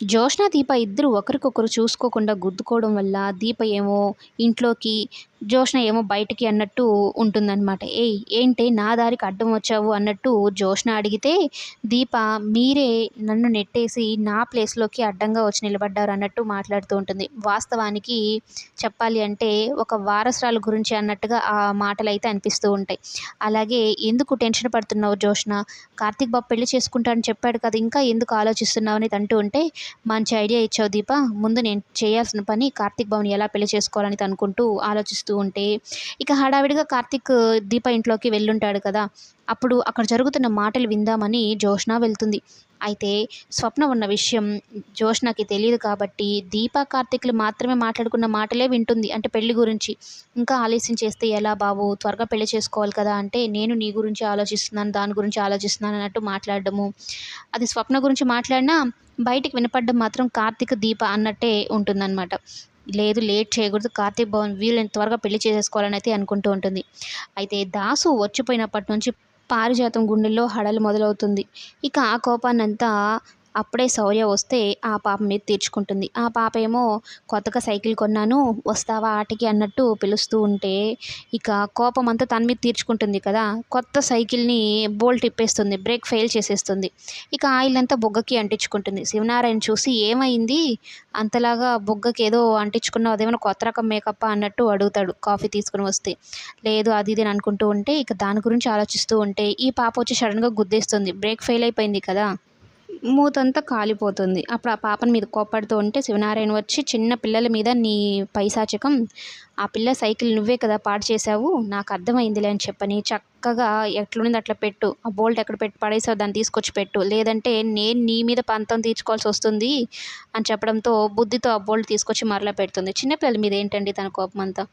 జోష్న దీప ఇద్దరు ఒకరికొకరు చూసుకోకుండా గుద్దుకోవడం వల్ల దీప ఏమో ఇంట్లోకి జోష్న ఏమో బయటికి అన్నట్టు ఉంటుందన్నమాట. ఏయ్ ఏంటి నా దారికి అడ్డం వచ్చావు అన్నట్టు జోష్న అడిగితే దీప మీరే నన్ను నెట్టేసి నా ప్లేస్లోకి అడ్డంగా వచ్చి నిలబడ్డారు అన్నట్టు మాట్లాడుతూ ఉంటుంది. వాస్తవానికి చెప్పాలి అంటే ఒక వారసురాల గురించి అన్నట్టుగా ఆ మాటలు అయితే అనిపిస్తూ ఉంటాయి. అలాగే ఎందుకు టెన్షన్ పడుతున్నావు జోష్న? కార్తీక్ బాబు పెళ్ళి చేసుకుంటానని చెప్పాడు కదా ఇంకా ఎందుకు ఆలోచిస్తున్నావు అనేది అంటూ ఉంటే మంచి ఐడియా ఇచ్చావు దీప. ముందు నేను చేయాల్సిన పని కార్తీక్ బాబుని ఎలా పెళ్ళి చేసుకోవాలని అనుకుంటూ ఆలోచిస్తూ ఉంటే ఇక హడావిడిగా కార్తీక్ దీప ఇంట్లోకి వెళ్ళుంటాడు కదా. అప్పుడు అక్కడ జరుగుతున్న మాటలు విందామని జోష్న వెళ్తుంది. అయితే స్వప్న ఉన్న విషయం జోష్నకి తెలియదు కాబట్టి దీప కార్తిక్లు మాత్రమే మాట్లాడుకున్న మాటలే వింటుంది. అంటే పెళ్ళి గురించి. ఇంకా ఆలస్యం చేస్తే ఎలా బాబు? త్వరగా పెళ్ళి చేసుకోవాలి కదా అంటే నేను నీ గురించి ఆలోచిస్తున్నాను దాని గురించి ఆలోచిస్తున్నాను అన్నట్టు మాట్లాడడము. అది స్వప్న గురించి మాట్లాడినా బయటికి వినపడడం మాత్రం కార్తీక్ దీప అన్నట్టే ఉంటుందన్నమాట. లేదు లేట్ చేయకూడదు. కార్తీక్ భవన్ వీళ్ళని త్వరగా పెళ్ళి చేసేసుకోవాలని అయితే అనుకుంటూ ఉంటుంది. అయితే దాసు వచ్చిపోయినప్పటి నుంచి పారిజాతం గుండెల్లో హడలు మొదలవుతుంది. ఇక ఆ కోపాన్నంతా అప్పుడే శౌర్య వస్తే ఆ పాప మీద తీర్చుకుంటుంది. ఆ పాప ఏమో కొత్తగా సైకిల్ కొన్నాను వస్తావా ఆటకి అన్నట్టు పిలుస్తూ ఉంటే ఇక కోపం అంతా తన మీద తీర్చుకుంటుంది కదా. కొత్త సైకిల్ని బోల్ట్ ఇప్పేస్తుంది బ్రేక్ ఫెయిల్ చేసేస్తుంది. ఇక ఆయిల్ అంతా బొగ్గకి అంటించుకుంటుంది. శివనారాయణ చూసి ఏమైంది? అంతలాగా బొగ్గకి ఏదో అంటించుకున్నావు అదేమైనా కొత్త రకం మేకప్ అన్నట్టు అడుగుతాడు కాఫీ తీసుకుని వస్తే. లేదు అది ఇది అనుకుంటూ ఉంటే ఇక దాని గురించి ఆలోచిస్తూ ఉంటే ఈ పాప వచ్చి సడన్గా గుద్దేస్తుంది. బ్రేక్ ఫెయిల్ అయిపోయింది కదా. మూతంతా కాలిపోతుంది. అప్పుడు ఆ పాపని మీద కోపడుతూ ఉంటే శివనారాయణ వచ్చి చిన్న పిల్లల మీద నీ పైశాచకం ఆ పిల్ల సైకిల్ నువ్వే కదా పాడు చేసావు నాకు అర్థమైందిలే అని చెప్పని చక్కగా ఎట్లుంది అట్లా పెట్టు. ఆ బోల్ట్ ఎక్కడ పెట్టి పడేసావు దాన్ని తీసుకొచ్చి పెట్టు. లేదంటే నేను నీ మీద పంతం తీర్చుకోవాల్సి వస్తుంది అని చెప్పడంతో బుద్ధితో ఆ బోల్ట్ తీసుకొచ్చి మరలా పెడుతుంది. చిన్నపిల్లల మీద ఏంటండి తన కోపం అంతా?